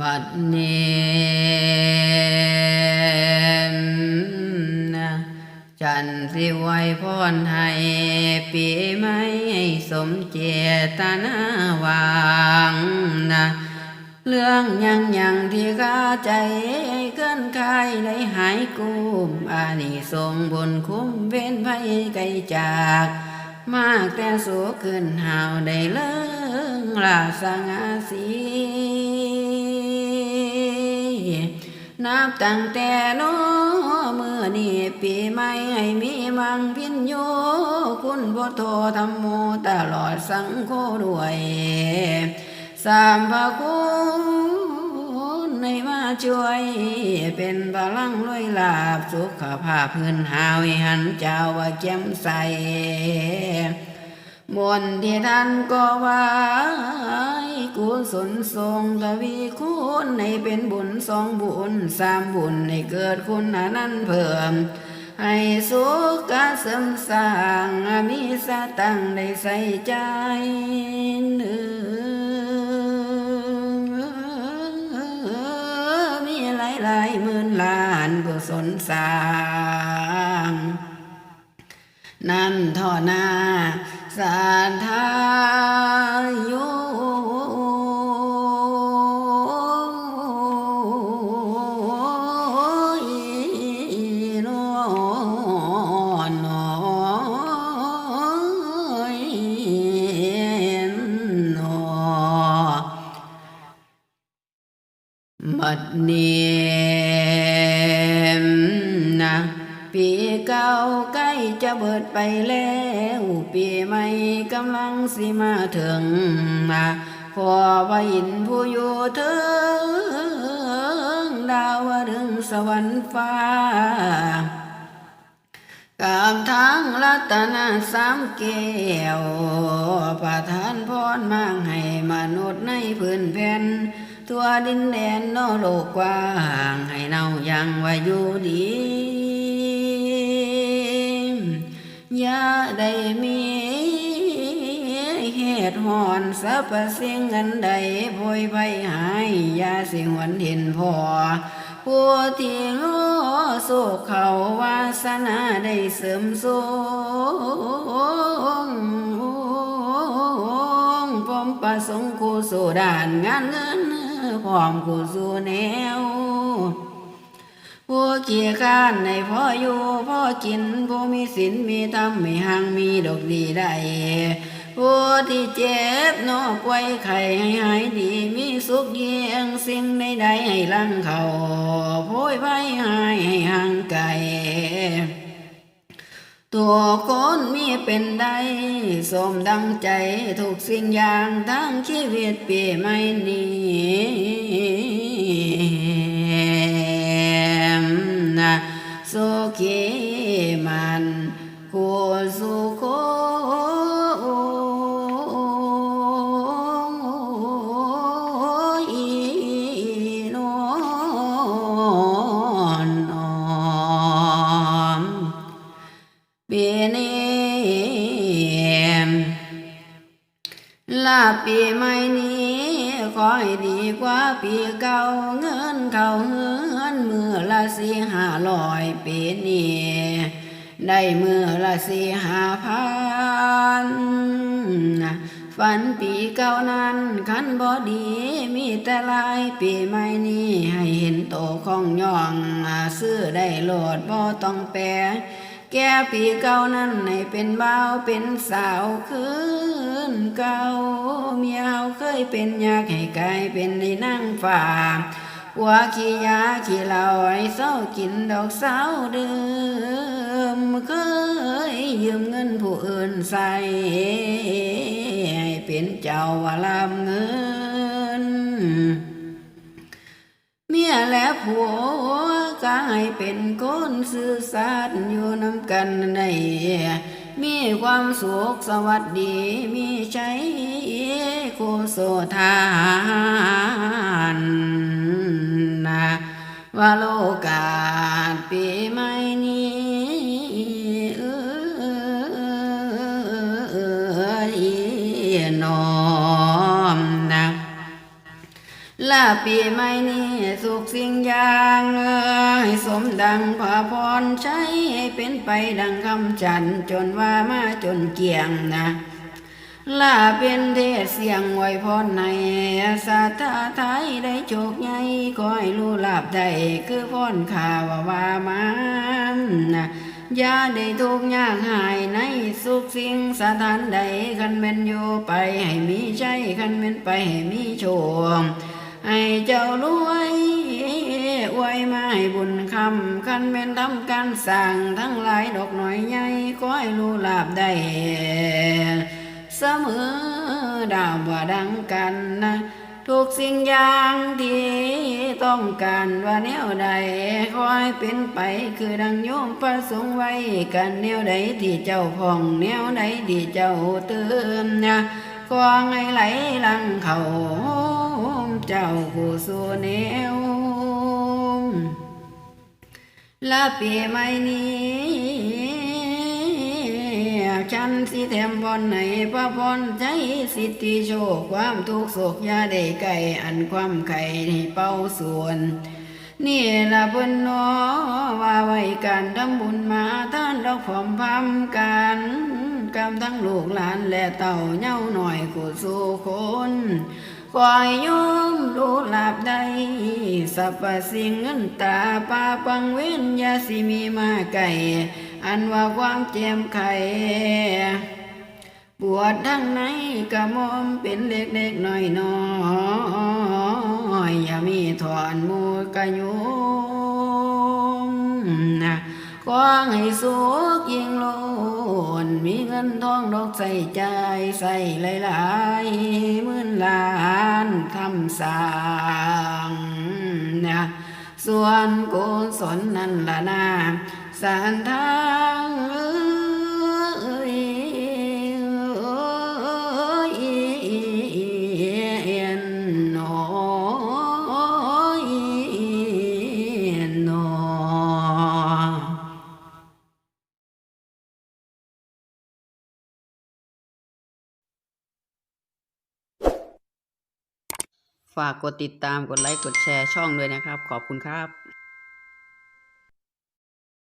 บัดนี้นะจันสิไวยพรให้ปีไม่สมเจตนาวางนะเรื่องยังยังที่ข้าใจเกินใครได้หายกุมอานิสงส์บุญคุ้มเว้นภัยไกลจาก มากแต่สูขึ้นหาวได้เลิงลาสงาสี นับตั้งแต่โน้เมื่อนี่ปีใหม่ให้มีมังพินโยคุณพุทโธธรรมโมตลอดสังโฆด้วย สามพระคุณในมาช่วย เป็นพลังรวยลาบสุขภาพเงินหาวให้หันเจ้าว่าแจ่มใส มนที่ท่านก็ไว้กุศลทรงทวีคุณให้เป็นบุญสองบุญสามบุญให้เกิดคุณอนันต์เพิ่ม ให้สุขเสริมสร้างมีสตังค์ได้ใส่ใจเนื้อมีหลายหลายหมื่นล้านกุศลสร้าง นั่นท่อหน้า สานทาโยนอนนอยนอบัดนี้ จะเบิดไปแล้วปีใหม่กำลังสิมาถึงนะขอพระอินผู้อยู่ถึงดาวดึงสวรรค์ฟ้ากามทั้งรัตนาสามแก้วประทานพรมางให้มนุษย์ในพื้นแผ่นทั่วดินแดนนอโลกกว้าง ให้เนายังว่าอยู่ดี ได้มีเหตุหอนสรรพสิ่งอันใดโพยไปหายยาสิหวนเห็นพอผู้ที่โง่โศกเขาวาสนาได้เสริมสูงพร้อมประสงค์คู่สู่ด่านงานเงินพร้อมคู่สู่แนว ผู้เกียข้านในพ่ออยู่พ่อกินผู้มีศีลมีธรรมไม่ห่างมีดอกดีได้ผู้ที่เจ็บนอกไว้ไข่ให้หายดีมีสุขเยี่ยงสิ่งใดๆให้ลังเขาโพยไว้หายให้ห่างไกลตัวคนมีเป็นได้สมดังใจทุกสิ่งอย่างทั้งชีวิตปีใหม่นี้ ขอให้ดีกว่าปีเก่าเงินเข้าเฮือนมือละสี่ห้าร้อยปีนี้ได้มือละสี่ห้าพันฝันปีเก่านั้นคันบอดี มีแต่ลายปีใหม่นี้ให้เห็นโตของย่องซื้อได้โหลดบ่ต้องแปร แก่ปีเก่านั้นให้เป็นบ่าวเป็นสาวคืนเก่าเมียวเคยเป็นยากให้กลายเป็นในนั่งฝ่าหัวขี้ยาขี้เหล้าไอ้เศร้ากินดอกสาวเดิมเคยยืมเงินผู้อื่นใส่ให้เป็นเจ้าว่าลำเงิน ยและผัวก็ให้เป็นคนสื่อสารอยู่น้ำกันในมีความสุขสวัสดีมีใจโคโสทานนะว่าโลกาสปีใหม่นี้เออน้อน ลาปีใหม่นี้สุขสิ่งอย่างเอ่ยให้สมดังพระพรใช้ให้เป็นไปดังคำจันทร์จนว่ามาจนเกี่ยงนะลาเป็นเทศเสียงไวยพรในสาธาไทยได้โชคใหญ่ขอให้รู้ลาบได้คือพรข่าวว่ามันนะอย่าได้ทุกข์ยากหายในสุขสิ่งสถานใดคันเป็นอยู่ไปให้มีใจคันเป็นไปให้มีโชค ให้เจ้ารวยอวยมาให้บุญคำคันเป็นทำการสั่งทั้งหลายดอกหน่อยใหญ่ขอให้รู้ลาบได้เสมอดาวว่าดังกันนะทุกสิ่งอย่างที่ต้องการว่าแนวใดคอยเป็นไปคือดังโยมประสงค์ไว้กันแนวใดที่เจ้าพองแนวใดที่เจ้าเตือนนะขอให้ไหลลังเขา เจ้าผู้สู่แนวและปีใหม่นี้ฉันสิแถมพรในพระพรใจสิทธิโชคความทุกโศกยาได้ไก่อันความไข่ให้เป้าส่วนนี่ละเพิ่นนอว่าไว้การทำบุญมาท่านดอกผอมพำกันกำทั้งลูกหลานและเต่าเย้าหน่อยกูสู่คน คอยยมรู้หลับได้สัพพสิ่งเงินตาปาปังเว้นยาสิมีมาไก่ อันว่าความเจ็มไข่ปวดดังในกระมอมเป็นเล็กๆน้อยๆอย่ามีถอนมูกระยุมนะขอให้สุขยิ่งล้ งินทองดอกใส่ใจใส่หลายๆหมื่นล้านคำสร่างนะส่วนกุศลนั่นละนาสันทา ฝากกดติดตามกดไลค์กดแชร์ช่องด้วยนะครับ ขอบคุณครับ